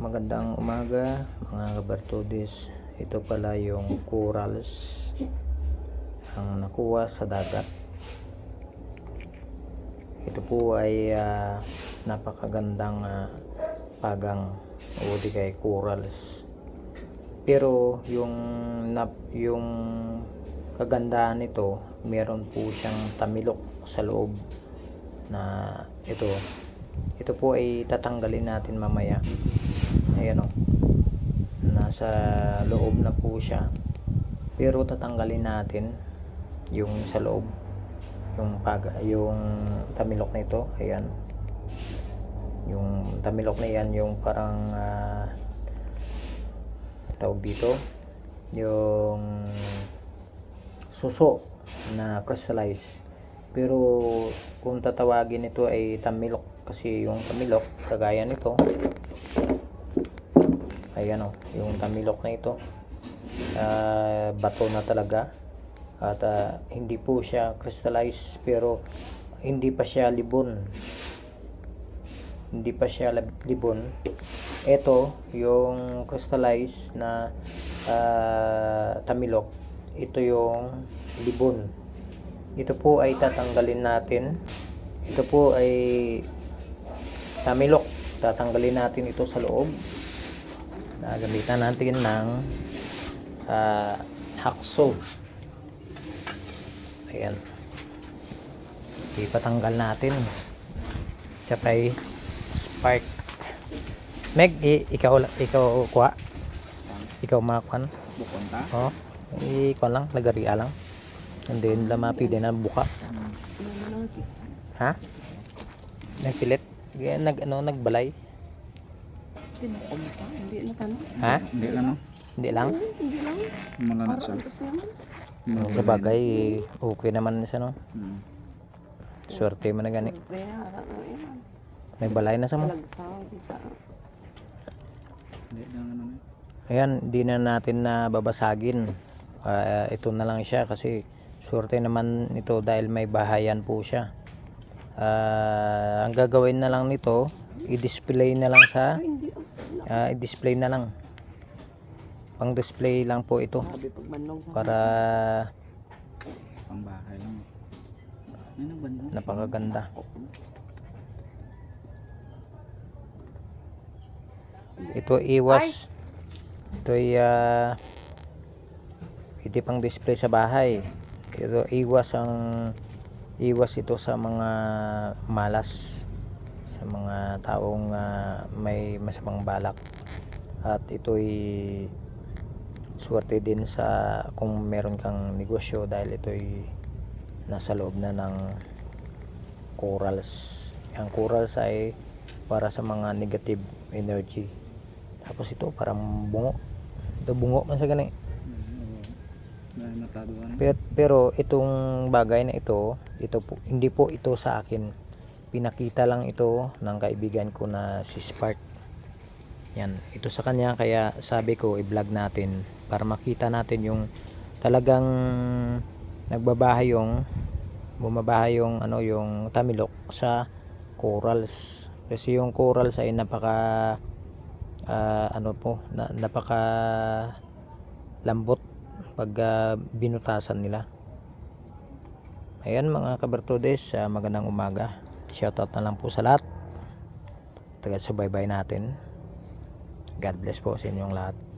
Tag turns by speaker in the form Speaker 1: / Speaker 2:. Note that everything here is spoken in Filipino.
Speaker 1: Magandang umaga mga kabartudis. Ito pala yung corals ang nakuha sa dagat. Ito po ay ah, napakagandang ah, pagang o di kay corals. Pero yung nap, yung kagandahan nito, meron po siyang tamilok sa loob na ito. Ito po ay tatanggalin natin mamaya. Ayan o. Nasa loob na po siya. Pero tatanggalin natin yung sa loob. Yung pag yung tamilok na ito. Ayan. Yung tamilok na yan yung parang ah, tawag dito yung suso na crystallize pero kung tatawagin ito ay tamilok kasi yung tamilok kagaya nito ayan o yung tamilok na ito ah, bato na talaga. At ah, hindi po siya crystallize pero hindi pa siya libon. Hindi pa siya libon. Ito yung crystallize na ah, tamilok ito yung libon ito po ay tatanggalin natin. Ito po ay tamilok. Tatanggalin natin ito sa loob. Nagamitan natin ng ah, hakso. Ayan. Ipatanggal natin. Siya ay spark. Meg, i- ikaw ikaw kuha? Ikaw makuan
Speaker 2: Bukon ta?
Speaker 1: oh ikaw lang nagaria lang and then lamapi din na buka ha nagpilit nag ano nagbalay
Speaker 3: na
Speaker 1: ha
Speaker 2: Hindi lang no?
Speaker 1: hindi lang
Speaker 3: Hindi lang.
Speaker 2: Malana siya.
Speaker 3: Kasi naman.
Speaker 1: sa bagay okay naman siya no
Speaker 2: Hmm.
Speaker 1: swerte mo na gani
Speaker 3: na
Speaker 1: may balay na sa mo
Speaker 2: ano.
Speaker 1: ayan di na natin na babasagin Ah, ito na lang siya kasi swerte naman ito dahil may bahayan po siya. Ah, ang gagawin na lang nito i-display na lang sa
Speaker 3: ah.
Speaker 1: ah, i-display na lang. Pang display lang po ito. Para
Speaker 2: Pang bahay lang. Ano
Speaker 1: napakaganda. Ito iwas. Ito ay ah, pwede pang display sa bahay ito iwas ang iwas ito sa mga malas sa mga taong ah, may masamang balak. At ito'y swerte din sa kung meron kang negosyo dahil ito'y nasa loob na ng corals. Ang corals ay para sa mga negative energy. Tapos ito parang bungo. Ito bungo man sa gani
Speaker 2: Dahil mataduan.
Speaker 1: Pero, pero itong bagay na ito ito po, hindi po ito sa akin. Pinakita lang ito ng kaibigan ko na si Spark. Yan ito sa kanya kaya sabi ko i-vlog natin para makita natin yung talagang nagbabahay yung bumabahay yung ano yung tamilok sa corals. Kasi yung corals ay napaka ah, ano po na, napaka lambot pag ah, binutasan nila. Ayan mga kabertudes ah, magandang umaga. Shoutout na lang po sa lahat. Taga subaybay natin. God bless po sa inyong lahat